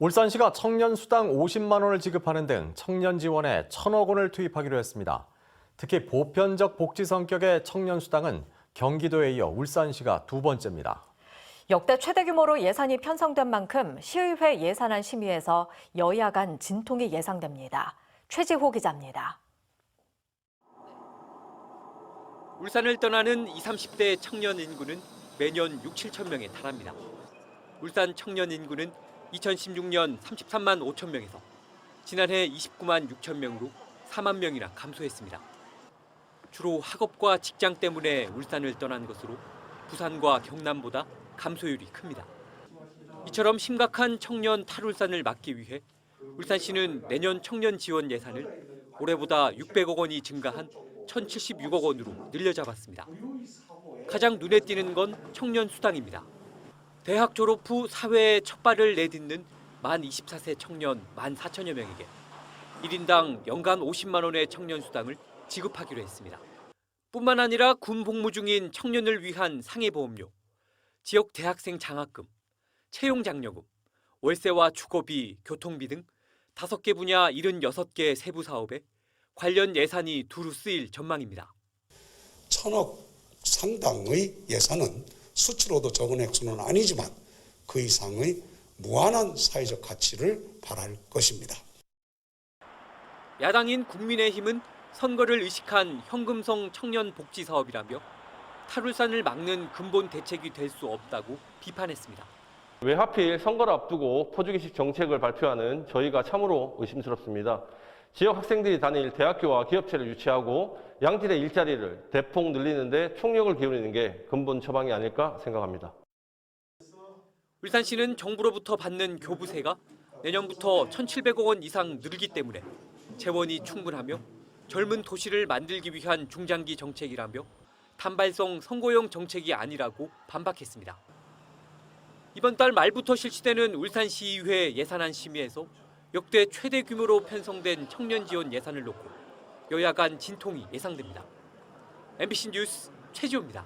울산시가 청년 수당 50만 원을 지급하는 등 청년 지원에 천억 원을 투입하기로 했습니다. 특히 보편적 복지 성격의 청년 수당은 경기도에 이어 울산시가 두 번째입니다. 역대 최대 규모로 예산이 편성된 만큼 시의회 예산안 심의에서 여야 간 진통이 예상됩니다. 최지호 기자입니다. 울산을 떠나는 20, 30대 청년 인구는 매년 6, 7천 명에 달합니다. 울산 청년 인구는 2016년 33만 5천 명에서 지난해 29만 6천 명으로 4만 명이나 감소했습니다. 주로 학업과 직장 때문에 울산을 떠난 것으로 부산과 경남보다 감소율이 큽니다. 이처럼 심각한 청년 탈울산을 막기 위해 울산시는 내년 청년 지원 예산을 올해보다 600억 원이 증가한 1,076억 원으로 늘려잡았습니다. 가장 눈에 띄는 건 청년 수당입니다. 대학 졸업 후 사회에 첫 발을 내딛는 만 24세 청년 1만 4천여 명에게 1인당 연간 50만 원의 청년 수당을 지급하기로 했습니다. 뿐만 아니라 군 복무 중인 청년을 위한 상해 보험료, 지역 대학생 장학금, 채용 장려금, 월세와 주거비, 교통비 등 다섯 개 분야 76개 세부 사업에 관련 예산이 두루 쓰일 전망입니다. 천억 상당의 예산은 수치로도 적은 액수는 아니지만 그 이상의 무한한 사회적 가치를 바랄 것입니다. 야당인 국민의힘은 선거를 의식한 현금성 청년 복지 사업이라며 탈울산을 막는 근본 대책이 될 수 없다고 비판했습니다. 왜 하필 선거를 앞두고 포주기식 정책을 발표하는 저희가 참으로 의심스럽습니다. 지역 학생들이 다닐 대학교와 기업체를 유치하고 양질의 일자리를 대폭 늘리는데 총력을 기울이는 게 근본 처방이 아닐까 생각합니다. 울산시는 정부로부터 받는 교부세가 내년부터 1,700억 원 이상 늘기 때문에 재원이 충분하며 젊은 도시를 만들기 위한 중장기 정책이라며 단발성 선거용 정책이 아니라고 반박했습니다. 이번 달 말부터 실시되는 울산시의회 예산안 심의에서 역대 최대 규모로 편성된 청년 지원 예산을 놓고 여야 간 진통이 예상됩니다. MBC 뉴스 최지호입니다.